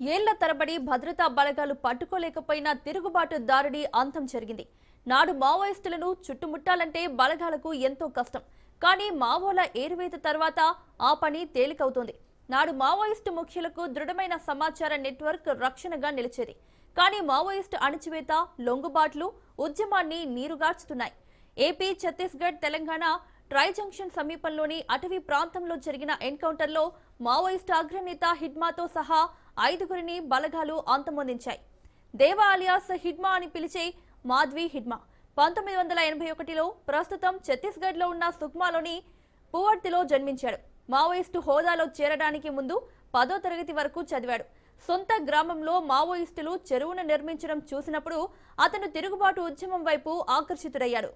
ఏళ్ళ తరబడి భద్రతా బలగాలు పట్టుకోలేకపోయినా తిరుగుబాటు దారుడి అంతం జరిగింది. నాడు మావోయిస్టులను చుట్టుముట్టాలంటే బలగాలకు ఎంతో కష్టం. కానీ మావోల ఏరువేత తర్వాత ఆ పని తేలికవుతోంది. నాడు మావోయిస్టు ముఖ్యులకు దృఢమైన సమాచార నెట్వర్క్ రక్షణగా నిలిచేది. కానీ మావోయిస్టు అణచివేత లొంగుబాట్లు ఉద్యమాన్ని నీరుగార్చుతున్నాయి. AP Chhattisgarh Telangana tri junction సమీపంలోని అటవీ ప్రాంతంలో జరిగిన ఎన్కౌంటర్లో మావోయిస్టు అగ్రనేత హిడ్మాతో సహా ఐదుగురిని బలగాలు అంతమొందించాయి. దేవా అలియాస్ హిడ్మా అని పిలిచే మాధ్వి హిడ్మా పంతొమ్మిది వందల ఎనభై ఒకటిలో ప్రస్తుతం ఛత్తీస్గఢ్లో ఉన్న సుక్మాలోని పువర్తిలో జన్మించాడు. మావోయిస్టు హోదాలో చేరడానికి ముందు పదో తరగతి వరకు చదివాడు. సొంత గ్రామంలో మావోయిస్టులు చెరువును నిర్మించడం చూసినప్పుడు అతను తిరుగుబాటు ఉద్యమం వైపు ఆకర్షితుడయ్యాడు.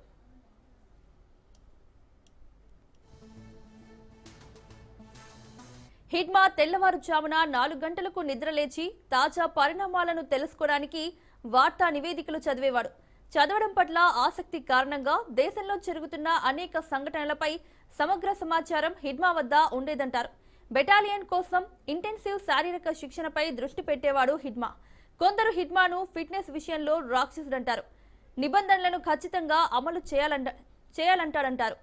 హిడ్మా తెల్లవారుజామున నాలుగు గంటలకు నిద్రలేచి తాజా పరిణామాలను తెలుసుకోవడానికి వార్తా నివేదికలు చదివేవాడు. చదవడం పట్ల ఆసక్తి కారణంగా దేశంలో జరుగుతున్న అనేక సంఘటనలపై సమగ్ర సమాచారం హిడ్మా వద్ద ఉండేదంటారు. బెటాలియన్ కోసం ఇంటెన్సివ్ శారీరక శిక్షణపై దృష్టి పెట్టేవాడు హిడ్మా కొందరు హిడ్మాను ఫిట్నెస్ విషయంలో రాక్షసుడంటారు. నిబంధనలను ఖచ్చితంగా అమలు చేయాలంట చేయాలంటాడంటారు.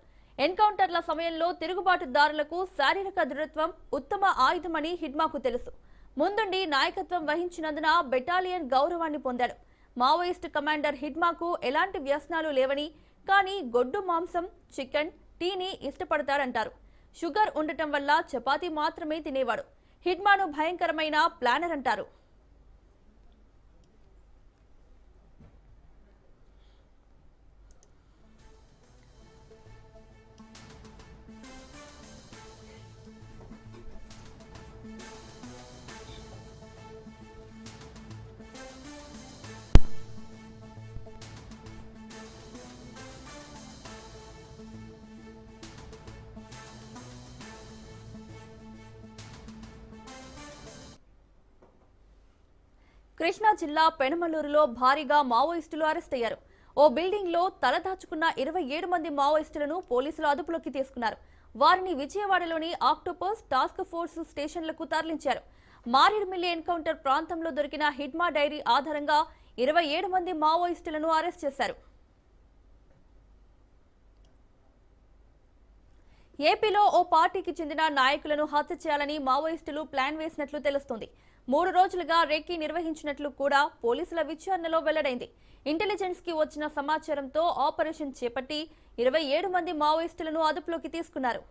ఎన్కౌంటర్ల సమయంలో తిరుగుబాటుదారులకు శారీరక దృఢత్వం ఉత్తమ ఆయుధమని హిడ్మాకు తెలుసు. ముందుండి నాయకత్వం వహించినందున బెటాలియన్ గౌరవాన్ని పొందాడు. మావోయిస్టు కమాండర్ హిడ్మాకు ఎలాంటి వ్యసనాలు లేవని కానీ గొడ్డు మాంసం చికెన్ టీని ఇష్టపడతాడంటారు. షుగర్ ఉండటం వల్ల చపాతీ మాత్రమే తినేవాడు. హిడ్మాను భయంకరమైన ప్లానర్ అంటారు. జిల్లా పెనమలూరులో భారీగా మావోయిస్టులు అరెస్ట్ అయ్యారు. ఓ బిల్డింగ్లో తలదాచుకున్న ఇరవై ఏడు మంది మావోయిస్టులను పోలీసులు అదుపులోకి తీసుకున్నారు. వారిని విజయవాడలోని ఆక్టోపస్ టాస్క్ ఫోర్స్ స్టేషన్లకు తరలించారు. మారేడుమిల్లి ఎన్కౌంటర్ ప్రాంతంలో దొరికిన హిడ్మా డైరీ ఆధారంగా ఇరవై ఏడు మంది మావోయిస్టులను అరెస్ట్ చేశారు. ఏపీలో ఓ పార్టీకి చెందిన నాయకులను హత్య చేయాలని మావోయిస్టులు ప్లాన్ వేసినట్లు తెలుస్తోంది. మూడు రోజులుగా రేకీ నిర్వహించినట్లు కూడా పోలీసుల విచారణలో వెల్లడైంది. ఇంటెలిజెన్స్కి వచ్చిన సమాచారంతో ఆపరేషన్ చేపట్టి ఇరవై ఏడు మంది మావోయిస్టులను అదుపులోకి తీసుకున్నారు.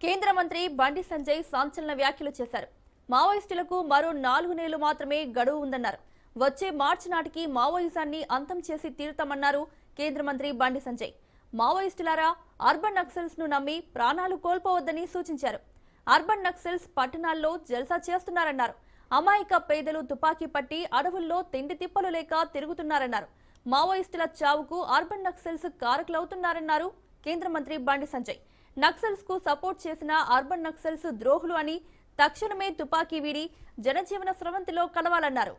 కేంద్ర మంత్రి బండి సంజయ్ సంచలన వ్యాఖ్యలు చేశారు. మావోయిస్టులకు మరో నాలుగు నెలలు మాత్రమే గడువు ఉందన్నారు. వచ్చే మార్చి నాటికి మావోయిజాన్ని అంతం చేసి తీరుతామన్నారు కేంద్ర మంత్రి బండి సంజయ్. మావోయిస్టులారా అర్బన్ నక్సల్స్ను నమ్మి ప్రాణాలు కోల్పోవద్దని సూచించారు. అర్బన్ నక్సల్స్ పట్టణాల్లో జల్సా చేస్తున్నారన్నారు. అమాయక పేదలు తుపాకీ పట్టి అడవుల్లో తిండి తిప్పలు లేక తిరుగుతున్నారన్నారు. మావోయిస్టుల చావుకు అర్బన్ నక్సల్స్ కారకులవుతున్నారన్నారు కేంద్ర మంత్రి బండి సంజయ్. నక్సల్స్కు సపోర్ట్ చేసిన అర్బన్ నక్సల్స్ ద్రోహులు అని తక్షణమే తుపాకీ వీడి జనజీవన స్రవంతిలో కలవాలన్నారు.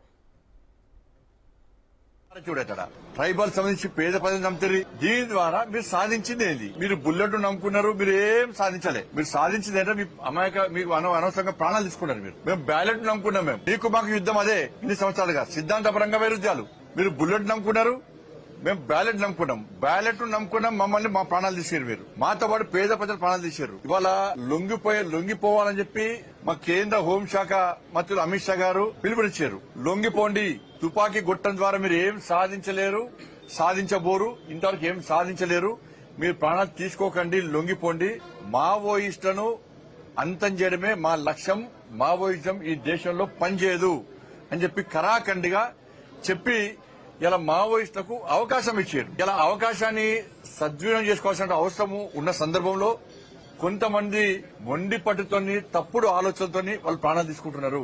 చూడట ట్రైబల్ సంబంధించి పేద ప్రజలు నమ్ముతారు దీని ద్వారా మీరు సాధించింది ఏంది? మీరు బుల్లెట్ నమ్ముకున్నారు మీరు ఏం సాధించలే. మీరు సాధించింది అంటే మీ అమాయక మీకు అనవసరంగా ప్రాణాలు తీసుకున్నారు మీరు. మేము బ్యాలెట్ నమ్ముకున్నాం మేము. మీకు మాకు యుద్ధం అదే. ఇన్ని సంవత్సరాలుగా. సిద్ధాంతపరంగా వైరుధ్యాలు. మీరు బుల్లెట్ నమ్ముకున్నారు మేము బ్యాలెట్ నమ్ముకున్నాం. బ్యాలెట్ నమ్ముకున్నాం మమ్మల్ని మా ప్రాణాలు తీసారు మీరు మాతో పాటు పేద ప్రజలు ప్రాణాలు తీసారు. ఇవాళ లొంగిపోయే లొంగిపోవాలని చెప్పి మా కేంద్ర హోంశాఖ మంత్రులు అమిత్ షా గారు పిలుపునిచ్చారు. లొంగిపోండి. తుపాకీ గొట్టం ద్వారా మీరు ఏం సాధించలేరు సాధించబోరు. ఇంతవరకు ఏం సాధించలేరు. మీరు ప్రాణాలు తీసుకోకండి లొంగిపోండి. మావోయిస్టులను అంతం చేయడమే మా లక్ష్యం. మావోయిజం ఈ దేశంలో పనిచేయదు అని చెప్పి కరాఖండిగా చెప్పి ఇలా మావోయిస్టులకు అవకాశం ఇచ్చారు. ఇలా అవకాశాన్ని సద్వినియోగం చేసుకోవాల్సిన అవసరము ఉన్న సందర్భంలో కొంతమంది మొండి పట్టుతోని తప్పుడు ఆలోచనతోని వాళ్ళు ప్రాణాలు తీసుకుంటున్నారు.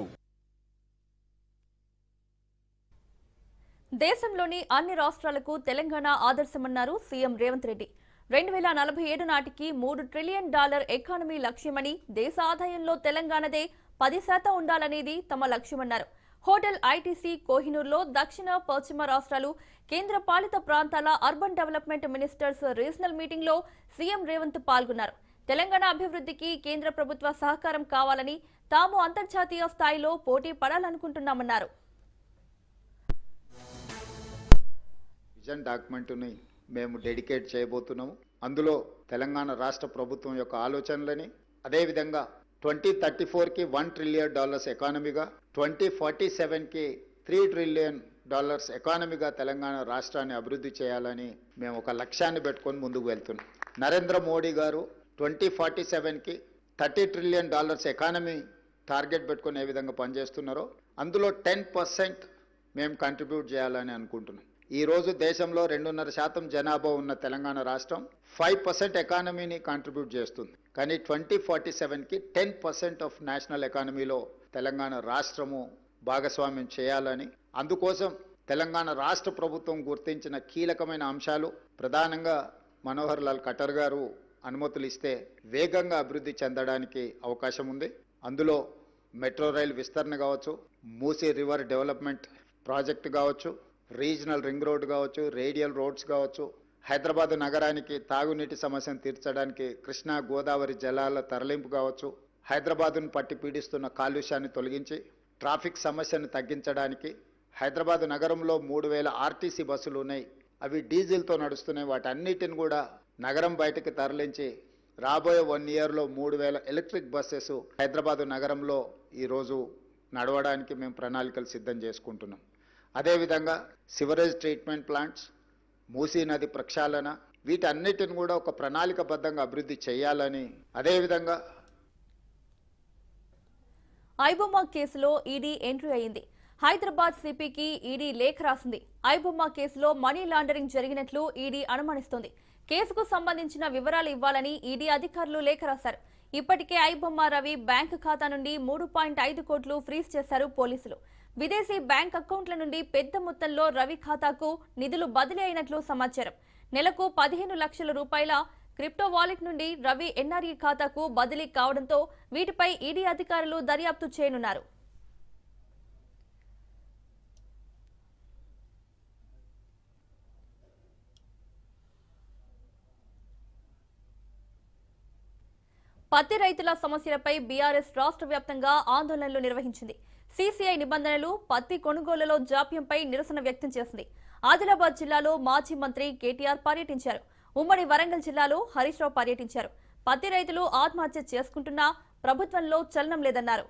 దేశంలోని అన్ని రాష్ట్రాలకు తెలంగాణ ఆదర్శమన్నారు సీఎం రేవంత్ రెడ్డి. రెండు వేల నలభై ఏడు నాటికి మూడు ట్రిలియన్ డాలర్ ఎకానమీ లక్ష్యమని దేశ ఆదాయంలో తెలంగాణదే పది శాతం ఉండాలనేది తమ లక్ష్యమన్నారు. హోటల్ ఐటీసీ కోహినూర్లో దక్షిణ పశ్చిమ రాష్ట్రాలు కేంద్ర పాలిత ప్రాంతాల అర్బన్ డెవలప్మెంట్ మినిస్టర్స్ రీజనల్ మీటింగ్లో సీఎం రేవంత్ పాల్గొన్నారు. తెలంగాణ అభివృద్ధికి కేంద్ర ప్రభుత్వ సహకారం కావాలని తాము అంతర్జాతీయ స్థాయిలో పోటీ పడాలనుకుంటున్నామన్నారు. విజన్ డాక్యుమెంట్ని మేము డెడికేట్ చేయబోతున్నాము. అందులో తెలంగాణ రాష్ట్ర ప్రభుత్వం యొక్క ఆలోచనలని అదేవిధంగా ట్వంటీ థర్టీ ఫోర్కి వన్ ట్రిలియన్ డాలర్స్ ఎకానమీగా ట్వంటీ ఫార్టీ సెవెన్కి త్రీ ట్రిలియన్ డాలర్స్ ఎకానమీగా తెలంగాణ రాష్ట్రాన్ని అభివృద్ధి చేయాలని మేము ఒక లక్ష్యాన్ని పెట్టుకొని ముందుకు వెళ్తున్నాం. నరేంద్ర మోడీ గారు ట్వంటీ ఫార్టీ సెవెన్కి thirty trillion dollars economy target పెట్టుకొని ఏ విధంగా పనిచేస్తున్నారో అందులో టెన్ పర్సెంట్ మేము కంట్రిబ్యూట్ చేయాలని అనుకుంటున్నాం. ఈరోజు దేశంలో రెండున్నర శాతం జనాభా ఉన్న తెలంగాణ రాష్ట్రం ఫైవ్ పర్సెంట్ ఎకానమీని కాంట్రిబ్యూట్ చేస్తుంది. కానీ ట్వంటీ ఫార్టీ సెవెన్కి టెన్ పర్సెంట్ ఆఫ్ నేషనల్ ఎకానమీలో తెలంగాణ రాష్ట్రము భాగస్వామ్యం చేయాలని అందుకోసం తెలంగాణ రాష్ట్ర ప్రభుత్వం గుర్తించిన కీలకమైన అంశాలు ప్రధానంగా మనోహర్ లాల్ ఖట్టర్ గారు అనుమతులు ఇస్తే వేగంగా అభివృద్ధి చెందడానికి అవకాశం ఉంది. అందులో మెట్రో రైల్ విస్తరణ కావచ్చు మూసీ రివర్ డెవలప్మెంట్ ప్రాజెక్ట్ కావచ్చు రీజనల్ రింగ్ రోడ్ కావచ్చు రేడియల్ రోడ్స్ కావచ్చు హైదరాబాద్ నగరానికి తాగునీటి సమస్యను తీర్చడానికి కృష్ణా గోదావరి జలాల తరలింపు కావచ్చు హైదరాబాదును పట్టి పీడిస్తున్న కాలుష్యాన్ని తొలగించి ట్రాఫిక్ సమస్యను తగ్గించడానికి హైదరాబాద్ నగరంలో మూడు వేల ఆర్టీసీ బస్సులు ఉన్నాయి. అవి డీజిల్తో నడుస్తున్నాయి. వాటన్నిటిని కూడా నగరం బయటకు తరలించి రాబోయే వన్ ఇయర్లో మూడు వేల ఎలక్ట్రిక్ బస్సెస్ హైదరాబాద్ నగరంలో ఈరోజు నడవడానికి మేము ప్రణాళికలు సిద్ధం చేసుకుంటున్నాం. అదేవిధంగా సివరేజ్ ట్రీట్మెంట్ ప్లాంట్స్ మూసీ నది ప్రక్షాళన వీటన్నిటిని కూడా ఒక ప్రణాళికబద్ధంగా అభివృద్ధి చేయాలని అదేవిధంగా ఐబొమ్మ కేసులో ఈడీ ఎంట్రీ అయింది. హైదరాబాద్ సిపికి ఈడీ లేఖ రాసింది. ఐబొమ్మ కేసులో మనీ లాండరింగ్ జరిగినట్లు ఈడీ అనుమానిస్తోంది. కేసుకు సంబంధించిన వివరాలు ఇవ్వాలని ఈడీ అధికారులు లేఖ రాశారు. ఇప్పటికే ఐబొమ్మ రవి బ్యాంకు ఖాతా నుండి మూడు పాయింట్ ఐదు కోట్లు ఫ్రీజ్ చేశారు పోలీసులు. విదేశీ బ్యాంక్ అకౌంట్ల నుండి పెద్ద మొత్తంలో రవి ఖాతాకు నిధులు బదిలీ అయినట్లు సమాచారం. నెలకు పదిహేను లక్షల రూపాయల క్రిప్టో వాలెట్ నుండి రవి ఎన్ఆర్ఈ ఖాతాకు బదిలీ కావడంతో వీటిపై ఈడీ అధికారులు దర్యాప్తు చేయనున్నారు. పత్తి రైతుల సమస్యలపై బీఆర్ఎస్ రాష్ట్ర వ్యాప్తంగా ఆందోళనలు నిర్వహించింది. సీసీఐ నిబంధనలు పత్తి కొనుగోలులో జాప్యంపై నిరసన వ్యక్తం చేసింది. ఆదిలాబాద్ జిల్లాలో మాజీ మంత్రి కేటీఆర్ పర్యటించారు. ఉమ్మడి వరంగల్ జిల్లాలో హరీష్ రావు పర్యటించారు. పత్తి రైతులు ఆత్మహత్య చేసుకుంటున్నా ప్రభుత్వంలో చలనం లేదన్నారు.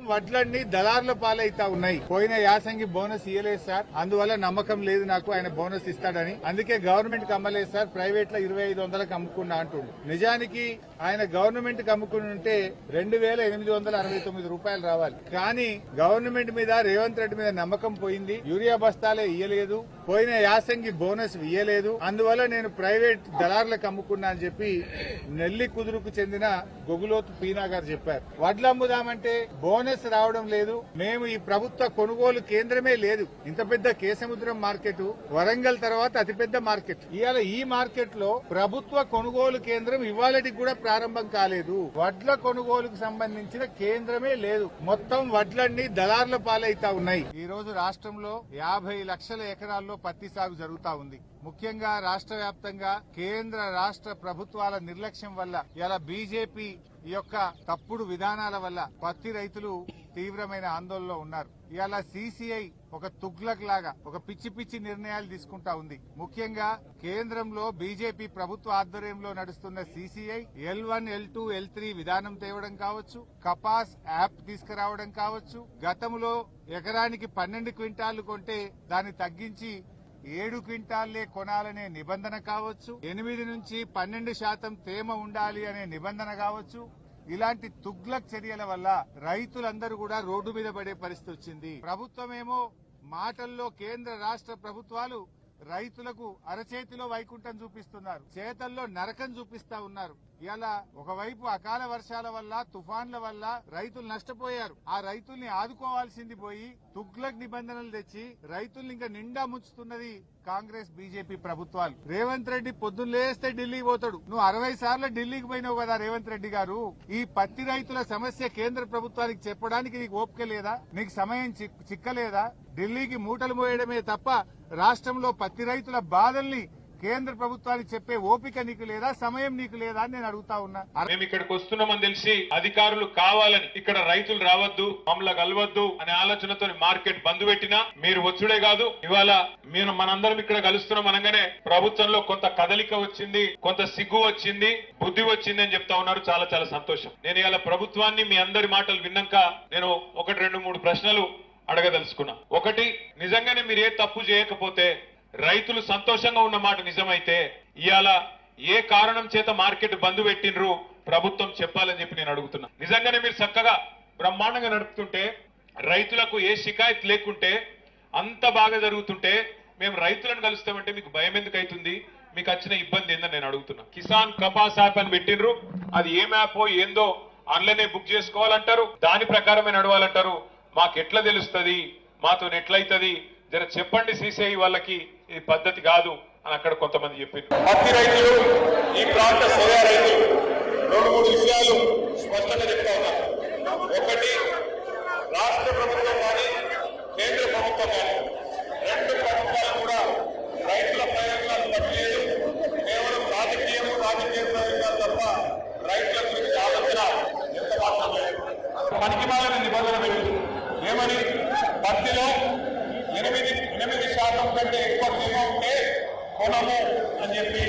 వడ్లన్నీ దళార్ల పాలైతా ఉన్నాయి. పోయిన యాసంగి బోనస్ ఇయ్యలేదు సార్. అందువల్ల నమ్మకం లేదు నాకు ఆయన బోనస్ ఇస్తాడని. అందుకే గవర్నమెంట్కి అమ్మలేదు సార్. ప్రైవేట్లో ఇరవై ఐదు వందలకు అమ్ముకున్నా అంటుండు. నిజానికి ఆయన గవర్నమెంట్కి అమ్ముకుని ఉంటే రెండు వేల ఎనిమిది వందల అరవై తొమ్మిది రూపాయలు రావాలి. కానీ గవర్నమెంట్ మీద రేవంత్ రెడ్డి మీద నమ్మకం పోయింది. యూరియా బస్తాలే ఇయ్యలేదు. పోయిన యాసంగి బోనస్ ఇయ్యలేదు. అందువల్ల నేను ప్రైవేట్ దళార్లకు అమ్ముకున్నా అని చెప్పి నెల్లి కుదురుకు చెందిన గొగులోతు పీనా గారు చెప్పారు. వడ్లు అమ్ముదామంటే బోనస్ రావడం లేదు. మేము ఈ ప్రభుత్వ కొనుగోలు కేంద్రమే లేదు. ఇంత పెద్ద కేసముద్రం మార్కెట్ వరంగల్ తర్వాత అతిపెద్ద మార్కెట్. ఇవాళ ఈ మార్కెట్లో ప్రభుత్వ కొనుగోలు కేంద్రం ఇవాళకి కూడా ప్రారంభం కాలేదు. వడ్ల కొనుగోలుకు సంబంధించిన కేంద్రమే లేదు. మొత్తం వడ్లన్నీ దళార్ల పాలైతా ఉన్నాయి. ఈ రోజు రాష్ట్రంలో యాభై లక్షల ఎకరాల్లో పత్తి సాగు జరుగుతా ఉంది. ముఖ్యంగా రాష్ట్ర వ్యాప్తంగా కేంద్ర రాష్ట్ర ప్రభుత్వాల నిర్లక్ష్యం వల్ల ఇలా బీజేపీ ఈ యొక్క తప్పుడు విధానాల వల్ల పత్తి రైతులు తీవ్రమైన ఆందోళనలో ఉన్నారు. ఇవాళ సీసీఐ ఒక తుగ్లక్ లాగా ఒక పిచ్చి పిచ్చి నిర్ణయాలు తీసుకుంటా ఉంది. ముఖ్యంగా కేంద్రంలో బీజేపీ ప్రభుత్వ ఆధ్వర్యంలో నడుస్తున్న CCI L one L two L three విధానం తేవడం కావచ్చు కపాస్ యాప్ తీసుకురావడం కావచ్చు గతంలో ఎకరానికి పన్నెండు క్వింటాలు కొంటే దాన్ని తగ్గించి ఏడు క్వింటాల్లే కొనాలనే నిబంధన కావచ్చు. ఎనిమిది నుంచి పన్నెండు శాతం తేమ ఉండాలి అనే నిబంధన కావచ్చు. ఇలాంటి తుగ్లక్ చర్యల వల్ల రైతులందరూ కూడా రోడ్డు మీద పడే పరిస్థితి వచ్చింది. ప్రభుత్వమేమో మాటల్లో కేంద్ర రాష్ట్ర ప్రభుత్వాలు రైతులకు అరచేతిలో వైకుంఠం చూపిస్తున్నారు. చేతల్లో నరకం చూపిస్తా ఉన్నారు. ఇవాళ ఒకవైపు అకాల వర్షాల వల్ల తుఫాన్ల వల్ల రైతులు నష్టపోయారు. ఆ రైతుల్ని ఆదుకోవాల్సింది పోయి తుగ్లక్ నిబంధనలు తెచ్చి రైతుల్ని ఇంకా నిండా ముంచుతున్నది కాంగ్రెస్ బీజేపీ ప్రభుత్వాలు. రేవంత్ రెడ్డి పొద్దున్న లేస్తే ఢిల్లీకి పోతాడు. నువ్వు అరవై సార్లు ఢిల్లీకి పోయినావు కదా రేవంత్ రెడ్డి గారు. ఈ పత్తి రైతుల సమస్య కేంద్ర ప్రభుత్వానికి చెప్పడానికి నీకు ఓపిక లేదా? నీకు సమయం చిక్- చిక్కలేదా? ఢిల్లీకి మూటలు మోయడమే తప్ప రాష్ట్రంలో పత్తి రైతుల బాధల్ని కేంద్ర ప్రభుత్వానికి చెప్పే ఓపిక నీకు లేదా సమయం నీకు లేదా అని నేను అడుగుతా ఉన్నా. మేము ఇక్కడికి వస్తున్నామని తెలిసి అధికారులు కావాలని ఇక్కడ రైతులు రావద్దు మమ్మల్ని కలవద్దు అనే ఆలోచనతో మార్కెట్ బంద్ పెట్టినా మీరు వచ్చుడే కాదు. ఇవాళ మేము మనందరం ఇక్కడ కలుస్తున్నాం అనగానే ప్రభుత్వంలో కొంత కదలిక వచ్చింది కొంత సిగ్గు వచ్చింది బుద్ధి వచ్చింది అని చెప్తా ఉన్నారు. చాలా చాలా సంతోషం. నేను ఇవాళ ప్రభుత్వాన్ని మీ అందరి మాటలు విన్నాక నేను ఒకటి రెండు మూడు ప్రశ్నలు అడగదలుచుకున్నా. ఒకటి నిజంగానే మీరు ఏ తప్పు చేయకపోతే రైతులు సంతోషంగా ఉన్న మాట నిజమైతే ఇవాళ ఏ కారణం చేత మార్కెట్ బంద్ పెట్టినరు ప్రభుత్వం చెప్పాలని చెప్పి నేను అడుగుతున్నా. నిజంగానే మీరు చక్కగా బ్రహ్మాండంగా నడుపుతుంటే రైతులకు ఏ షికాయత్ లేకుంటే అంత బాగా జరుగుతుంటే మేము రైతులను కలుస్తామంటే మీకు భయం ఎందుకు అవుతుంది మీకు వచ్చిన ఇబ్బంది ఏందని నేను అడుగుతున్నా. కిసాన్ కపాస్ యాప్ అని పెట్టినరు అది ఏం యాపో ఏందో ఆన్లైనే బుక్ చేసుకోవాలంటారు. దాని ప్రకారమే నడవాలంటారు. మాకు ఎట్లా తెలుస్తుంది? మాతో ఎట్లయితుంది జర చెప్పండి సీసీఐ వాళ్ళకి. ఇది పద్ధతి కాదు అని అక్కడ కొంతమంది చెప్పింది పత్తి రైతులు ఈ ప్రాంత సోయా రైతులు రెండు మూడు విషయాలు స్పష్టంగా చెప్తా ఉన్నారు ఒకటి రాష్ట్ర ప్రభుత్వం కానీ కేంద్ర ప్రభుత్వం కానీ రెండు ప్రభుత్వాలు కూడా రైతుల ప్రయోజనాలు పట్టలేదు కేవలం రాజకీయం రాజకీయ ప్రయోజనాలు తప్ప రైతుల గురించి ఆలోచన ఎంత మాత్రం లేదు. పనికిమాలిన నిబంధన పెట్టింది. ఏమని? పత్తిలో ఎనిమిది ఎనిమిది శాతం కంటే ఎక్కువ తేమ ఉంటే కొనము అని చెప్పి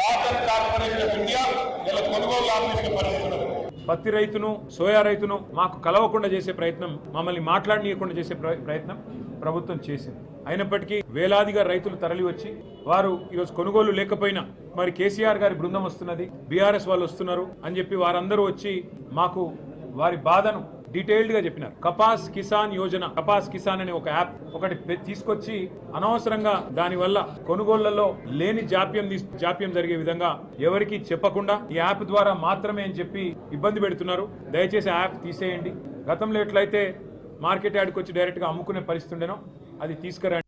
కాటన్ కార్పొరేషన్ ఆఫ్ ఇండియా ఇలా కొనుగోలు ఆఫీసులు పరిస్థితులు పత్తి రైతును సోయా రైతును మాకు కలవకుండా చేసే ప్రయత్నం మమ్మల్ని మాట్లాడనీయకుండా చేసే ప్ర- ప్రయత్నం ప్రభుత్వం చేసింది. అయినప్పటికీ వేలాదిగా రైతులు తరలివచ్చి వారు ఈరోజు కొనుగోలు లేకపోయినా మరి కేసీఆర్ గారి బృందం వస్తున్నది బీఆర్ఎస్ వాళ్ళు వస్తున్నారు అని చెప్పి వారందరూ వచ్చి మాకు వారి బాధను డీటెయిల్డ్గా చెప్పినారు. కపాస్ కిసాన్ యోజన కపాస్ కిసాన్ అనే ఒక యాప్ ఒకటి తీసుకొచ్చి అనవసరంగా దాని వల్ల కొనుగోళ్ళలో లేని జాప్యం జాప్యం జరిగే విధంగా ఎవరికి చెప్పకుండా ఈ యాప్ ద్వారా మాత్రమే అని చెప్పి ఇబ్బంది పెడుతున్నారు. దయచేసి యాప్ తీసేయండి. గతంలో ఎట్లయితే మార్కెట్ యార్డ్కి వచ్చి డైరెక్ట్గా అమ్ముకునే పరిస్థితి ఉండేనో అది తీసుకురండి.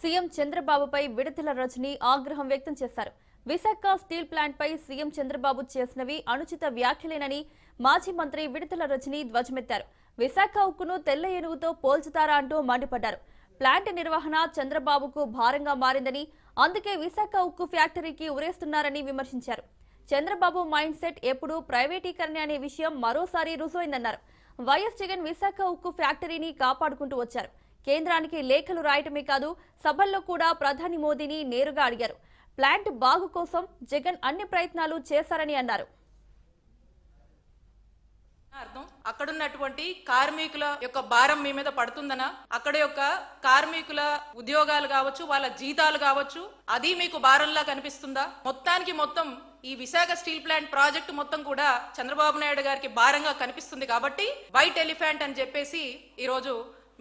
సీఎం చంద్రబాబుపై విడతల రజని ఆగ్రహం వ్యక్తం చేశారు. విశాఖ స్టీల్ ప్లాంట్పై సీఎం చంద్రబాబు చేసినవి అనుచిత వ్యాఖ్యలేనని మాజీ మంత్రి విడతల రజని ధ్వజమెత్తారు. విశాఖ ఉక్కును తెల్ల ఏనుగుతో పోల్చుతారా అంటూ మండిపడ్డారు. ప్లాంట్ నిర్వహణ చంద్రబాబుకు భారంగా మారిందని అందుకే విశాఖ ఉక్కు ఫ్యాక్టరీకి ఉరేస్తున్నారని విమర్శించారు. చంద్రబాబు మైండ్ సెట్ ఎప్పుడు ప్రైవేటీకరణ అనే విషయం మరోసారి రుజువైందన్నారు. వైఎస్ జగన్ విశాఖ ఉక్కు ఫ్యాక్టరీని కాపాడుకుంటూ వచ్చారు. కేంద్రానికి లేఖలు రాయటమే కాదు సభల్లో కూడా ప్రధాని మోదీని నేరుగా అడిగారు. ప్లాంట్ బాగు కోసం జగన్ అన్ని ప్రయత్నాలు చేశారని అన్నారు. అర్థం? అక్కడున్నటువంటి కార్మికుల యొక్క భారం మీ మీద పడుతుందనా? అక్కడ యొక్క కార్మికుల ఉద్యోగాలు కావచ్చు వాళ్ళ జీతాలు కావచ్చు అది మీకు భారంలా కనిపిస్తుందా? మొత్తానికి మొత్తం ఈ విశాఖ స్టీల్ ప్లాంట్ ప్రాజెక్టు మొత్తం కూడా చంద్రబాబు నాయుడు గారికి భారంగా కనిపిస్తుంది కాబట్టి వైట్ ఎలిఫెంట్ అని చెప్పేసి ఈరోజు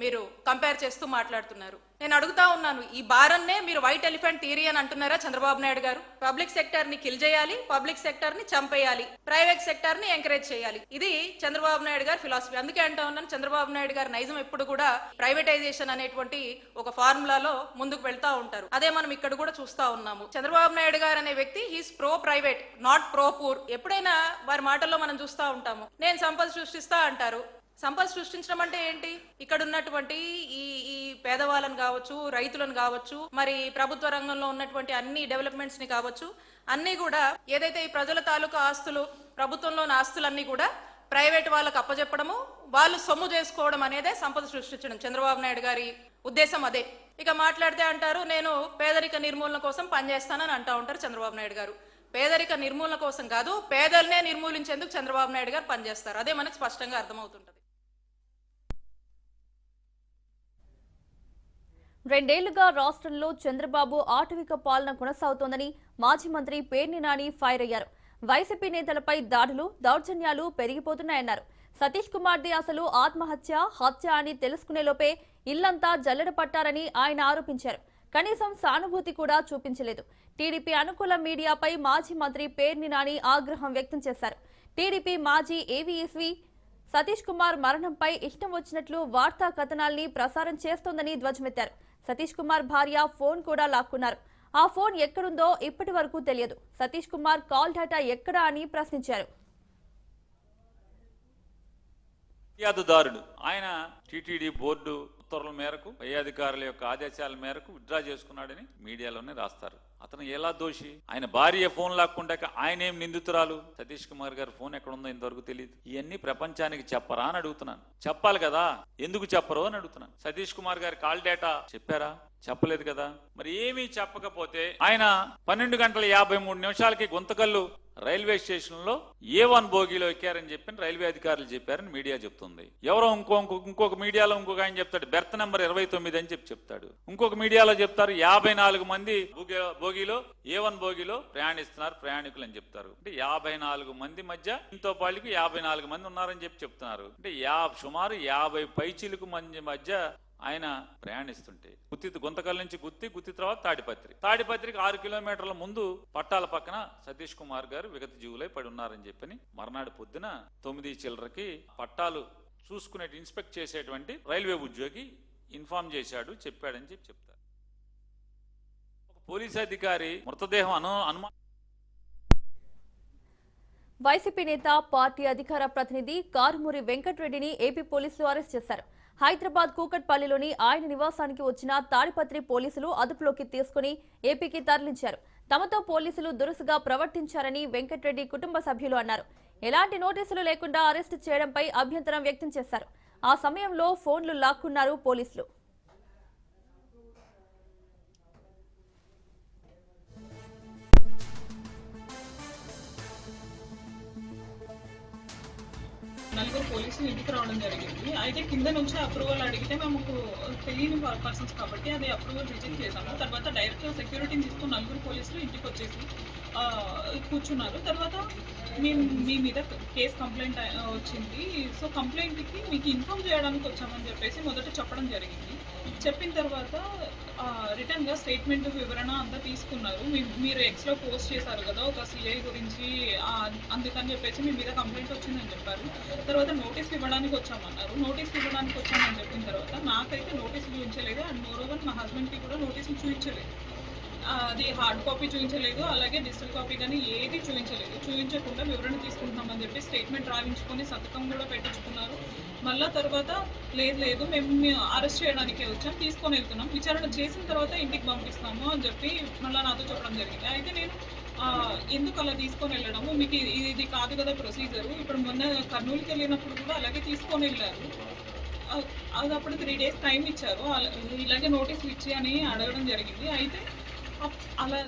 మీరు కంపేర్ చేస్తూ మాట్లాడుతున్నారు. నేను అడుగుతా ఉన్నాను ఈ భారన్నే మీరు వైట్ ఎలిఫెంట్ థియరీ అని అంటున్నారా చంద్రబాబు నాయుడు గారు? పబ్లిక్ సెక్టర్ని కిల్ చేయాలి పబ్లిక్ సెక్టర్ని చంపేయాలి ప్రైవేట్ సెక్టర్ని ఎంకరేజ్ చేయాలి. ఇది చంద్రబాబు నాయుడు గారి ఫిలాసఫీ అందుకే అంటా ఉన్నాను చంద్రబాబు నాయుడు గారు నైజం ఎప్పుడు కూడా ప్రైవేటైజేషన్ అనేటువంటి ఒక ఫార్ములాలో ముందుకు వెళ్తా ఉంటారు. అదే మనం ఇక్కడ కూడా చూస్తా ఉన్నాము. చంద్రబాబు నాయుడు గారు అనే వ్యక్తి he's pro private not pro poor ఎప్పుడైనా వారి మాటల్లో మనం చూస్తా ఉంటాము. నేను సంపద సృష్టిస్తా అంటారు. సంపద సృష్టించడం అంటే ఏంటి? ఇక్కడ ఉన్నటువంటి ఈ ఈ పేదవాళ్ళని కావచ్చు రైతులను కావచ్చు మరి ప్రభుత్వ రంగంలో ఉన్నటువంటి అన్ని డెవలప్మెంట్స్ని కావచ్చు అన్ని కూడా ఏదైతే ఈ ప్రజల తాలూకా ఆస్తులు ప్రభుత్వంలోని ఆస్తులన్నీ కూడా ప్రైవేట్ వాళ్ళకు అప్పజెప్పడము వాళ్ళు సొమ్ము చేసుకోవడం అనేదే సంపద సృష్టించడం. చంద్రబాబు నాయుడు గారి ఉద్దేశం అదే. ఇక మాట్లాడితే అంటారు నేను పేదరిక నిర్మూలన కోసం పనిచేస్తానని అంటా ఉంటారు చంద్రబాబు నాయుడు గారు. పేదరిక నిర్మూలన కోసం కాదు పేదలనే నిర్మూలించేందుకు చంద్రబాబు నాయుడు గారు పనిచేస్తారు. అదే మనకు స్పష్టంగా అర్థమవుతుంటుంది. రెండేళ్ళుగా రాష్ట్రంలో చంద్రబాబు ఆటవిక పాలన కొనసాగుతోందని మాజీ మంత్రి పేర్ని నాని ఫైర్ అయ్యారు. వైసీపీ నేతలపై దాడులు దౌర్జన్యాలు పెరిగిపోతున్నాయన్నారు. సతీష్ కుమార్ది అసలు ఆత్మహత్య హత్య అని తెలుసుకునేలోపే ఇల్లంతా జల్లెడ పట్టారని ఆయన ఆరోపించారు. కనీసం సానుభూతి కూడా చూపించలేదు. టీడీపీ అనుకూల మీడియాపై మాజీ మంత్రి పేర్ని నాని ఆగ్రహం వ్యక్తం చేశారు. టీడీపీ మాజీ ఏవీఎస్వి సతీష్ కుమార్ మరణంపై ఇష్టం వచ్చినట్లు వార్తా కథనాల్ని ప్రసారం చేస్తోందని ధ్వజమెత్తారు. సతీష్ కుమార్ భార్య ఫోన్ కూడా లాక్కున్నారు. ఆ ఫోన్ ఎక్కడుందో ఇప్పటి వరకు తెలియదు. సతీష్ కుమార్ కాల్ డేటా ఎక్కడా అని ప్రశ్నించారు. ఫిర్యాదుదారుడు. ఆయన టీటీడీ బోర్డు ఉత్తర్వుల మేరకు పై అధికారుల యొక్క ఆదేశాల మేరకు విత్డ్రా చేసుకున్నాడని మీడియాలోనే రాస్తారు. అతను ఎలా దోషి? ఆయన భార్య ఫోన్ లాక్కుండా ఆయనేం నిందితురాలు? సతీష్ కుమార్ గారి ఫోన్ ఎక్కడ ఉందో ఇంతవరకు తెలియదు ఇవన్నీ ప్రపంచానికి చెప్పరా అని అడుగుతున్నాను. చెప్పాలి కదా? ఎందుకు చెప్పరు అని అడుగుతున్నాను. సతీష్ కుమార్ గారి కాల్ డేటా చెప్పారా? చెప్పలేదు కదా? మరి ఏమీ చెప్పకపోతే ఆయన పన్నెండు గంటల యాభై మూడు నిమిషాలకి గుంతకల్లు రైల్వే స్టేషన్లో ఏ వన్ బోగిలో ఎక్కారని చెప్పి రైల్వే అధికారులు చెప్పారని మీడియా చెప్తుంది. ఎవరో ఇంకో ఇంకో- ఇంకొక మీడియాలో ఇంకొక ఆయన చెప్తాడు బెర్త్ నెంబర్ ఇరవై తొమ్మిది అని చెప్పి చెప్తాడు. ఇంకొక మీడియాలో చెప్తారు యాభై నాలుగు మంది బోగి- బోగిలో ఏ వన్ బోగిలో ప్రయాణిస్తున్నారు ప్రయాణికులు అని చెప్తారు. అంటే యాభై నాలుగు మంది మధ్య ఇంతో పాళ్ళకి యాభై నాలుగు మంది ఉన్నారని చెప్పి చెప్తున్నారు. అంటే యా సుమారు యాభై పైచీలకు మంది మధ్య ఆయన ప్రయాణిస్తుంటే గుత్తి గుంతకల్ నుంచి గుత్తి గుత్తి తర్వాత తాడిపత్రి. తాడిపత్రికి ఆరు కిలోమీటర్ల ముందు పట్టాల పక్కన సతీష్ కుమార్ గారు విగత జీవులై పడి ఉన్నారని చెప్పని మర్నాడు పొద్దున తొమ్మిది చిల్లరకి పట్టాలు చూసుకునే ఇన్స్పెక్ట్ చేసేటువంటి రైల్వే ఉద్యోగి ఇన్ఫార్మ్ చేశాడు చెప్పాడని చెప్పి చెప్తారు. ఒక పోలీస్ అధికారి మృతదేహం అను అనుమా వైసీపీ నేత పార్టీ అధికార ప్రతినిధి కారుమూరి వెంకటరెడ్డిని ఏపీ పోలీసులు అరెస్ట్ చేశారు. హైదరాబాద్ కూకట్పల్లిలోని ఆయన నివాసానికి వచ్చిన తాడిపత్రి పోలీసులు అదుపులోకి తీసుకుని ఏపీకి తరలించారు. తమతో పోలీసులు దురుసుగా ప్రవర్తించారని వెంకటరెడ్డి కుటుంబ సభ్యులు అన్నారు. ఎలాంటి నోటీసులు లేకుండా అరెస్టు చేయడంపై అభ్యంతరం వ్యక్తం చేశారు. ఆ సమయంలో ఫోన్లు లాక్కున్నారు పోలీసులు. నలుగురు పోలీసులు ఇంటికి రావడం జరిగింది. అయితే కింద నుంచి అప్రూవల్ అడిగితే మాకు తెలియని పర్సన్స్ కాబట్టి అది అప్రూవల్ రిజెక్ట్ చేశాము. తర్వాత డైరెక్ట్ సెక్యూరిటీని తీసుకుని నలుగురు పోలీసులు ఇంటికి వచ్చేసి కూర్చున్నారు. తర్వాత మేము మీ మీద కేసు కంప్లైంట్ వచ్చింది. సో కంప్లైంట్కి మీకు ఇన్ఫామ్ చేయడానికి వచ్చామని చెప్పేసి మొదట చెప్పడం జరిగింది. చెప్పిన తర్వాత రిటర్న్గా స్టేట్మెంట్ వివరణ అంతా తీసుకున్నారు. మీరు ఎక్స్లో పోస్ట్ చేశారు కదా ఒక సిఐ గురించి అందుకని చెప్పేసి మీ మీద కంప్లైంట్ వచ్చిందని చెప్పారు. తర్వాత నోటీస్ ఇవ్వడానికి వచ్చామన్నారు. నోటీస్ ఇవ్వడానికి వచ్చామని చెప్పిన తర్వాత నాకైతే నోటీస్ చూపించలేదు. అండ్ మోర్ ఓవర్ మా హస్బెండ్కి కూడా నోటీసులు చూపించలేదు. అది హార్డ్ కాపీ చూపించలేదు. అలాగే డిజిటల్ కాపీ కానీ ఏది చూపించలేదు. చూపించకుండా వివరణ తీసుకుంటున్నామని చెప్పి స్టేట్మెంట్ రాయించుకొని సంతకం కూడా పెట్టించుకున్నారు. మళ్ళా తర్వాత లేదు లేదు మేము అరెస్ట్ చేయడానికే వచ్చాం తీసుకొని వెళ్తున్నాం. విచారణ చేసిన తర్వాత ఇంటికి పంపిస్తాము అని చెప్పి మళ్ళీ నాతో చెప్పడం జరిగింది. అయితే నేను ఎందుకు అలా తీసుకొని వెళ్ళడము? మీకు ఇది ఇది కాదు కదా ప్రొసీజర్ ఇప్పుడు మొన్న కర్నూలుకి వెళ్ళినప్పుడు కూడా అలాగే తీసుకొని వెళ్ళారు. అది అప్పుడు త్రీ డేస్ టైం ఇచ్చారు. అలా- ఇలాగే నోటీసులు ఇచ్చి అని అడగడం జరిగింది. అయితే అలా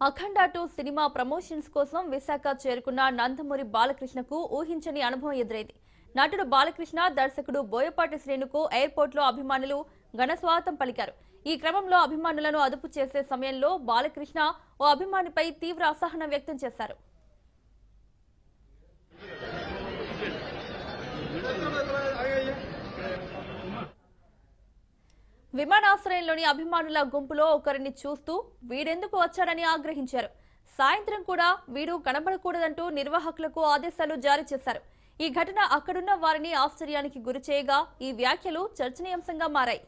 అఖండ టూ సినిమా ప్రమోషన్స్ కోసం విశాఖ చేరుకున్న నందమూరి బాలకృష్ణకు ఊహించని అనుభవం ఎదురైంది. నటుడు బాలకృష్ణ దర్శకుడు బోయపాటి శ్రేణుకు ఎయిర్పోర్ట్లో అభిమానులు ఘనస్వాగతం పలికారు. ఈ క్రమంలో అభిమానులను అదుపు చేసే సమయంలో బాలకృష్ణ ఓ అభిమానిపై తీవ్ర అసహనం వ్యక్తం చేశారు. విమానాశ్రయంలోని అభిమానుల గుంపులో ఒకరిని చూస్తూ వీడెందుకు వచ్చాడని ఆగ్రహించారు. సాయంత్రం కూడా వీడు కనబడకూడదంటూ నిర్వాహకులకు ఆదేశాలు జారీ చేశారు. ఈ ఘటన అక్కడున్న వారిని ఆశ్చర్యానికి గురిచేయగా ఈ వ్యాఖ్యలు చర్చనీయాంశంగా మారాయి.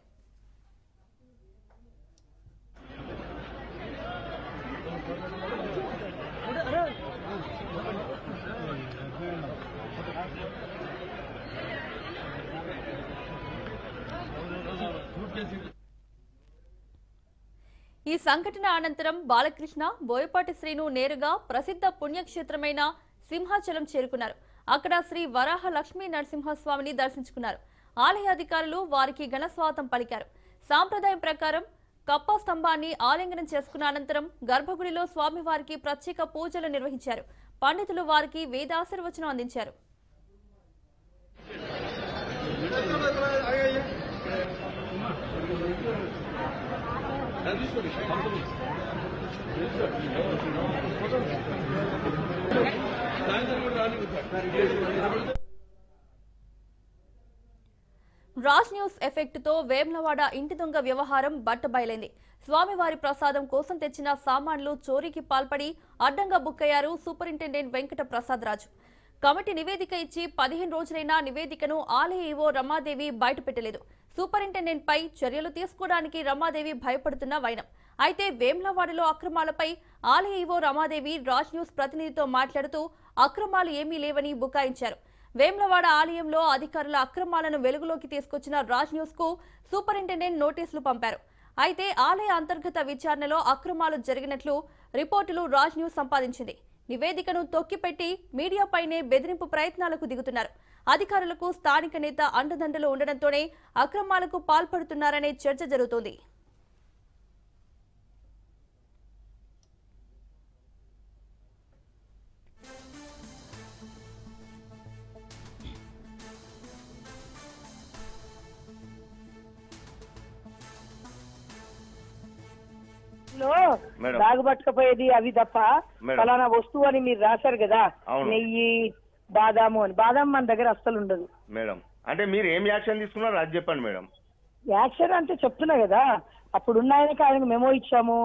ఈ సంఘటన అనంతరం బాలకృష్ణ బోయపాటి శ్రీను నేరుగా ప్రసిద్ధ పుణ్యక్షేత్రమైన సింహాచలం చేరుకున్నారు. అక్కడ శ్రీ వరాహ లక్ష్మీ నరసింహస్వామిని దర్శించుకున్నారు. ఆలయ అధికారులు వారికి ఘనస్వాగతం పలికారు. సాంప్రదాయం ప్రకారం కప్ప స్తంభాన్ని ఆలింగనం చేసుకున్న అనంతరం గర్భగుడిలో స్వామివారికి ప్రత్యేక పూజలు నిర్వహించారు. పండితులు వారికి వేదాశీర్వచనం అందించారు. రాజ్ న్యూస్ ఎఫెక్ట్తో వేమ్లవాడ ఇంటి దొంగ వ్యవహారం బట్టబయలైంది. స్వామివారి ప్రసాదం కోసం తెచ్చిన సామాన్లు చోరీకి పాల్పడి అడ్డంగా బుక్కయ్యారు సూపరింటెండెంట్ వెంకట ప్రసాద్ రాజు కమిటీ నివేదిక ఇచ్చి పదిహేను రోజులైనా నివేదికను ఆలయ ఈవో రమాదేవి బయటపెట్టలేదు. సూపరింటెండెంట్ పై చర్యలు తీసుకోవడానికి రమాదేవి భయపడుతున్న వైనం. అయితే వేమ్లవాడలో అక్రమాలపై ఆలయ ఈవో రమాదేవి రాజ్ న్యూస్ ప్రతినిధితో మాట్లాడుతూ అక్రమాలు ఏమీ లేవని బుకాయించారు. వేమ్లవాడ ఆలయంలో అధికారుల అక్రమాలను వెలుగులోకి తీసుకొచ్చిన రాజ్ న్యూస్కు సూపరింటెండెంట్ నోటీసులు పంపారు. అయితే ఆలయ అంతర్గత విచారణలో అక్రమాలు జరిగినట్లు రిపోర్టులు రాజ్ న్యూస్ సంపాదించింది. నివేదికను తొక్కిపెట్టి మీడియాపైనే బెదిరింపు ప్రయత్నాలకు దిగుతున్నారు. అధికారులకు స్థానిక నేత అండదండలు ఉండడంతోనే అక్రమాలకు పాల్పడుతున్నారనే చర్చ జరుగుతోంది పట్టుకపోయేది అవి తప్ప. ఫలానా వస్తువు అని మీరు రాశారు కదా. నెయ్యి బాదాము అని. బాదాం మన దగ్గర అస్సలు ఉండదు. మేడం అంటే మీరు ఏం యాక్షన్ తీసుకున్నారో అది చెప్పండి మేడం. యాక్షన్ అంటే చెప్తున్నా కదా. అప్పుడు ఉన్న ఆయనకి ఆయనకు మెమో ఇచ్చాము.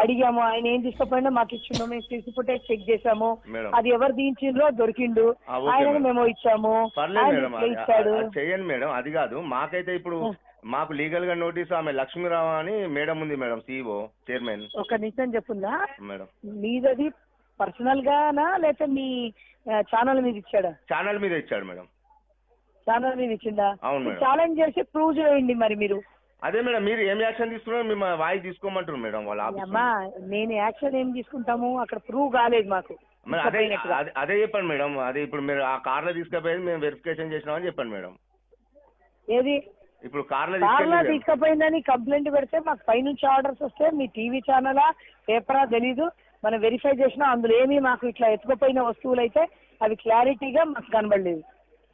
అడిగాము. ఆయన ఏం తీసుకుపోయినా మాకు ఇచ్చిండు మేము సీసీ ఫుటేజ్ చెక్ చేసాము. అది ఎవరు దించిండ్రో దొరికిండు. ఆ, ఓకే ఆయనకు మేడం. మెమో ఇచ్చాము. ఆయన ఇచ్చాడు అది చెయ్యండి మేడం అది కాదు. మాకైతే ఇప్పుడు మాకు లీగల్గా నోటీస్ ఆమె లక్ష్మీరావు అని మేడం ఉంది మేడం సిఇఓ చైర్మన్ ఒక నిమిషం చెప్పుందా? మేడం. మీదది పర్సనల్ గానా లేకపోతే మీ ఛానల్ మీద ఇచ్చాడా? ఛానల్ మీద ఇచ్చాడు మేడం. ఛానల్ మీద ఇచ్చిందా? అవును మేడం. ఛాలెంజ్ చేసి ప్రూవ్ చేయండి మరి మీరు. అదే మేడం మీరు ఏం యాక్షన్ తీసుకున్నారో మేము వాయిస్ తీసుకోమంటారు మేడం వాళ్ళ ఆఫీస్ అమ్మా నేను యాక్షన్ ఏం తీసుకుంటాము? అక్కడ ప్రూవ్ కాలేదు మాకు. మరి అదే. అదే- అదే చెప్పండి మేడం. అదే ఇప్పుడు మీరు ఆ కార్లో తీసుకుపోయేది మేము వెరిఫికేషన్ చేసినామని చెప్పండి మేడం. ఏది? ఇప్పుడు కార్లో కార్లో తీసుకెళ్ళి తీసుకుపోయిందని కంప్లైంట్ పెడితే మాకు పైనుంచి ఆర్డర్స్ వస్తే మీ టీవీ ఛానలా పేపరా తెలీదు. మనం వెరిఫై చేసినా అందులో ఏమీ మాకు ఇట్లా ఎత్తుకుపోయిన వస్తువులు అయితే అవి క్లారిటీగా మాకు కనబడలేదు.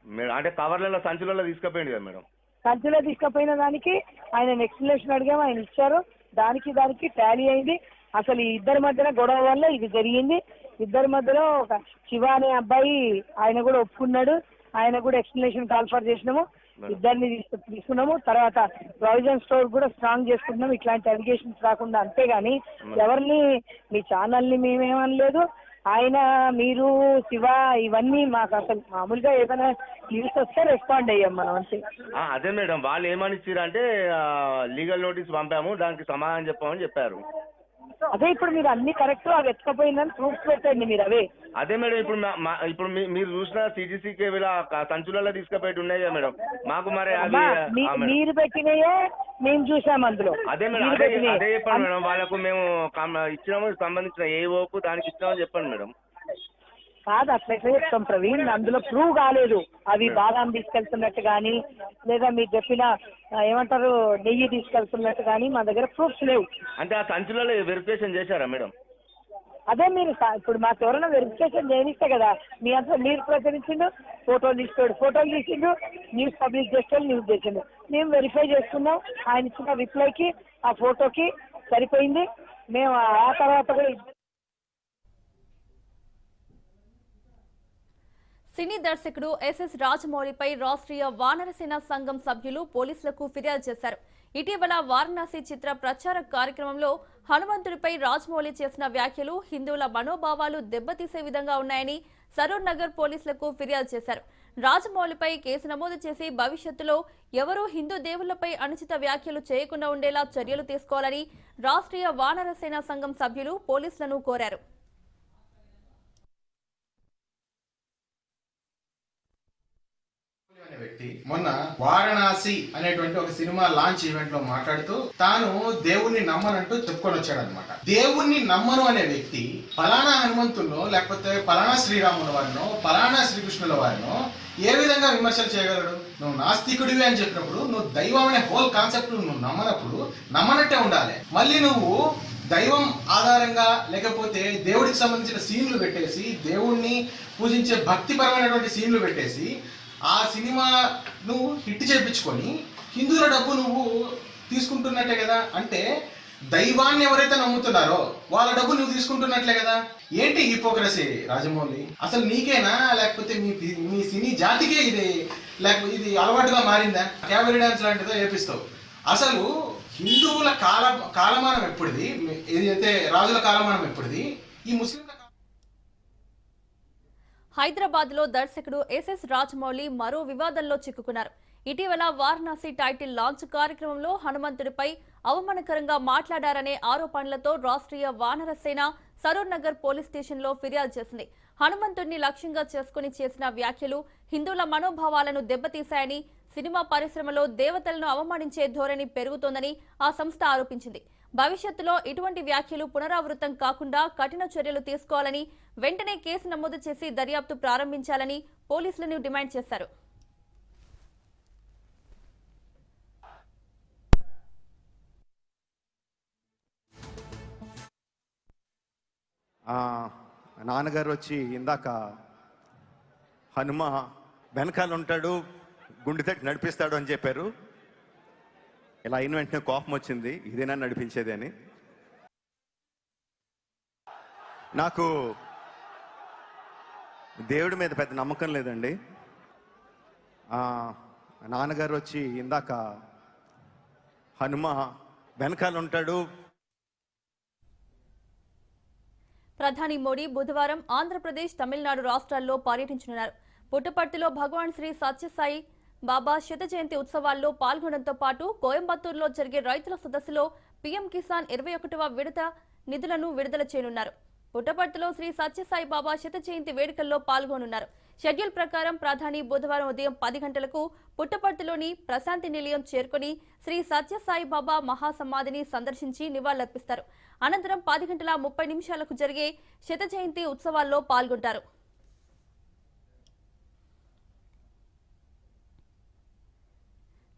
మేడం అంటే కవర్లలో సంచులలో తీసుకుపోయింది కదా మేడం? సంచిలో తీసుకుపోయిన దానికి ఆయన ఎక్స్ప్లెనేషన్ అడిగాము ఆయన ఇచ్చారు. దానికి దానికి టాలీ అయింది. అసలు ఈ ఇద్దరి మధ్యన గొడవ వల్ల ఇది జరిగింది. ఇద్దరి మధ్యలో ఒక శివ అనే అబ్బాయి ఆయన కూడా ఒప్పుకున్నాడు. ఆయన కూడా ఎక్స్ప్లెనేషన్ కాల్ఫర్ చేసినాము. ఇద్దరిని తీసుకు- తీసుకున్నాము. తర్వాత ప్రావిజన్ స్టోర్ కూడా స్ట్రాంగ్ చేసుకుంటున్నాం ఇట్లాంటి అలిగేషన్స్ రాకుండా అంతేగాని ఎవరిని మీ ఛానల్ని మేమేమనలేదు. ఆయన మీరు శివ ఇవన్నీ మాకు అసలు మామూలుగా ఏదైనా న్యూస్ వస్తే రెస్పాండ్ అయ్యాం మనం అంతే. ఆ, అదే మేడం. వాళ్ళు ఏమని ఇచ్చారు అంటే లీగల్ నోటీస్ పంపాము. దానికి సమాధానం చెప్పామని చెప్పారు. అదే ఇప్పుడు మీరు అన్ని కరెక్ట్ అవి ఎత్తుకపోయిందని ప్రూఫ్స్ పెట్టండి మీరు అవే. అదే మేడం ఇప్పుడు మా- మా- ఇప్పుడు మీ- మీరు చూసిన సిటీసీ కేబుల్ ఆ క- సంచులలో తీసుకుపోయి ఉన్నాయి కదా మేడం. మాకు మరి అవి అమ్మా ఆ, మీ- మేడం. మీరు పెట్టినయే మేము చూసాం అందులో. అదే మేడం మీరు అదే పెట్టినయే. అదే చెప్పండి మేడం. వాళ్ళకు మేము కం- ఇచ్చినాము సంబంధించిన ఏ ఓపు దానికి ఇచ్చినామని చెప్పండి మేడం. కాదు అట్లయితే చెప్తాం ప్రవీణ్ అందులో ప్రూవ్ కాలేదు. అవి బాదాం తీసుకెళ్తున్నట్టు కానీ లేదా మీరు చెప్పిన ఏమంటారు నెయ్యి తీసుకెళ్తున్నట్టు కానీ మా దగ్గర ప్రూఫ్స్ లేవు. అంటే ఆ సంచులలో వెరిఫికేషన్ చేశారా మేడం? అదే మీరు ఇప్పుడు మాకు ఎవరైనా వెరిఫికేషన్ చేయనిస్తే కదా మీ అంతా మీరు ప్రచురించిండు ఫోటోలు తీసుకోడు ఫోటోలు తీసిండు న్యూస్ పబ్లిక్ చేస్తే న్యూస్ చేసిండు. మేము వెరిఫై చేసుకున్నాం ఆయన ఇచ్చిన రిప్లైకి ఆ ఫోటోకి సరిపోయింది. మేము ఆ తర్వాత కూడా సినీ దర్శకుడు ఎస్ఎస్ రాజమౌళిపై రాష్ట్రీయ వానరసేన సంఘం సభ్యులు పోలీసులకు ఫిర్యాదు చేశారు. ఇటీవల వారణాసి చిత్ర ప్రచార కార్యక్రమంలో హనుమంతుడిపై రాజమౌళి చేసిన వ్యాఖ్యలు హిందువుల మనోభావాలు దెబ్బతీసే విధంగా ఉన్నాయని సరూర్ నగర్ పోలీసులకు ఫిర్యాదు చేశారు. రాజమౌళిపై కేసు నమోదు చేసి భవిష్యత్తులో ఎవరూ హిందూ దేవుళ్ళపై అనుచిత వ్యాఖ్యలు చేయకుండా ఉండేలా చర్యలు తీసుకోవాలని రాష్ట్రీయ వానరసేన సంఘం సభ్యులు పోలీసులను కోరారు. వ్యక్తి. మొన్న వారణాసి అనేటువంటి ఒక సినిమా లాంచ్ ఈవెంట్లో మాట్లాడుతూ తాను దేవుణ్ణి నమ్మనంటూ చెప్పుకొని వచ్చాడు అనమాట దేవుణ్ణి నమ్మను అనే వ్యక్తి ఫలానా హనుమంతున్నో లేకపోతే ఫలానా శ్రీరాముల వారినో ఫలానా శ్రీకృష్ణుల వారినో ఏ విధంగా విమర్శలు చేయగలడు? నువ్వు నాస్తికుడివి అని చెప్పినప్పుడు నువ్వు దైవం అనే హోల్ కాన్సెప్ట్ నువ్వు నమ్మనప్పుడు నమ్మనట్టే ఉండాలి. మళ్ళీ నువ్వు దైవం ఆధారంగా లేకపోతే దేవుడికి సంబంధించిన సీన్లు పెట్టేసి దేవుణ్ణి పూజించే భక్తిపరమైనటువంటి సీన్లు పెట్టేసి ఆ సినిమా నువ్వు హిట్ చేయించుకొని హిందువుల డబ్బు నువ్వు తీసుకుంటున్నట్టే కదా? అంటే దైవాన్ని ఎవరైతే నమ్ముతున్నారో వాళ్ళ డబ్బు నువ్వు తీసుకుంటున్నట్లే కదా? ఏంటి హిపోక్రసీ రాజమౌళి? అసలు నీకేనా? లేకపోతే మీ మీ సినీ జాతికే ఇది లేకపోతే ఇది అలవాటుగా మారిందా? క్యాబరీ డ్యాన్స్ లాంటిదో వేపిస్తావు అసలు హిందువుల కాల కాలమానం ఎప్పుడుది? ఏదైతే రాజుల కాలమానం ఎప్పుడుది? ఈ ముస్లిం హైదరాబాద్లో దర్శకుడు ఎస్ఎస్ రాజమౌళి మరో వివాదంలో చిక్కుకున్నారు. ఇటీవల వారణాసి టైటిల్ లాంచ్ కార్యక్రమంలో హనుమంతుడిపై అవమానకరంగా మాట్లాడారనే ఆరోపణలతో రాష్ట్రీయ వానర సేన సరూర్ నగర్ పోలీస్ స్టేషన్లో ఫిర్యాదు చేసింది. హనుమంతుడిని లక్ష్యంగా చేసుకుని చేసిన వ్యాఖ్యలు హిందువుల మనోభావాలను దెబ్బతీశాయని సినిమా పరిశ్రమలో దేవతలను అవమానించే ధోరణి పెరుగుతోందని ఆ సంస్థ ఆరోపించింది. భవిష్యత్తులో ఇటువంటి వ్యాఖ్యలు పునరావృతం కాకుండా కఠిన చర్యలు తీసుకోవాలని వెంటనే కేసు నమోదు చేసి దర్యాప్తు ప్రారంభించాలని పోలీసులను డిమాండ్ చేశారు. నాన్నగారు వచ్చి ఇందాక హనుమ వెనకాల ఉంటాడు గుండె తట్టి నడిపిస్తాడు అని చెప్పారు. ఇలా అయిన వెంటనే కోపం వచ్చింది ఇదేనా నడిపించేది అని. నాకు దేవుడి మీద పెద్ద నమ్మకం లేదండి. నాన్నగారు వచ్చి ఇందాక హనుమ వెనకాల ఉంటాడు. ప్రధాని మోడీ బుధవారం ఆంధ్రప్రదేశ్ తమిళనాడు రాష్ట్రాల్లో పర్యటించనున్నారు. పుట్టపర్తిలో భగవాన్ శ్రీ సత్యసాయి బాబా శత జయంతి ఉత్సవాల్లో పాల్గొనడంతో పాటు కోయంబత్తూరులో జరిగే రైతుల సదస్సులో పీఎం కిసాన్ ఇరవై ఒకటవ విడత నిధులను విడుదల చేయనున్నారు. పుట్టపర్తిలో శ్రీ సత్యసాయి బాబా శత జయంతి వేడుకల్లో పాల్గొనున్నారు. షెడ్యూల్ ప్రకారం ప్రధాని బుధవారం ఉదయం పది గంటలకు పుట్టపర్తిలోని ప్రశాంతి నిలయం చేరుకుని శ్రీ సత్యసాయి బాబా మహాసమాధిని సందర్శించి నివాళులర్పిస్తారు. అనంతరం పది గంటల ముప్పై నిమిషాలకు జరిగే శత జయంతి ఉత్సవాల్లో పాల్గొంటారు.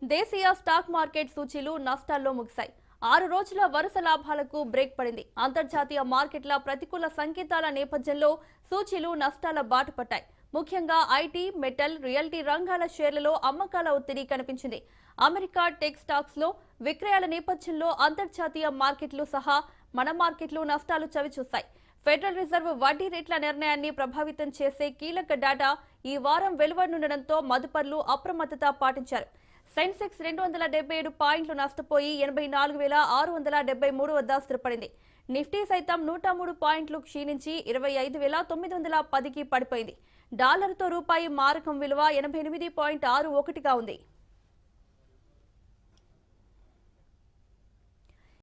దేశీయ స్టాక్ మార్కెట్ సూచీలు నష్టాల్లో ముగిశాయి. ఆరు రోజుల వరుస లాభాలకు బ్రేక్ పడింది. అంతర్జాతీయ మార్కెట్ల ప్రతికూల సంకేతాల నేపథ్యంలో సూచీలు నష్టాల బాట పట్టాయి. ముఖ్యంగా ఐటీ మెటల్ రియల్టీ రంగాల షేర్లలో అమ్మకాల ఒత్తిడి కనిపించింది. అమెరికా టెక్ స్టాక్స్లో విక్రయాల నేపథ్యంలో అంతర్జాతీయ మార్కెట్లు సహా మన మార్కెట్లు నష్టాలు చవిచూస్తాయి ఫెడరల్ రిజర్వ్ వడ్డీ రేట్ల నిర్ణయాన్ని ప్రభావితం చేసే కీలక డేటా ఈ వారం వెలువడనుండడంతో మదుపర్లు అప్రమత్తత పాటించారు. సెన్సెక్స్ రెండు వందల డెబ్బై ఏడు పాయింట్లు నష్టపోయి ఎనభై నాలుగు వేల ఆరు వందల డెబ్బై మూడు వద్ద స్థిరపడింది. నిఫ్టీ సైతం నూట మూడు పాయింట్లు క్షీణించి ఇరవై ఐదు వేల తొమ్మిది వందల పదికి పడిపోయింది. డాలర్తో రూపాయి మారకం విలువ ఎనభై ఎనిమిది పాయింట్ ఆరు ఒకటిగా ఉంది.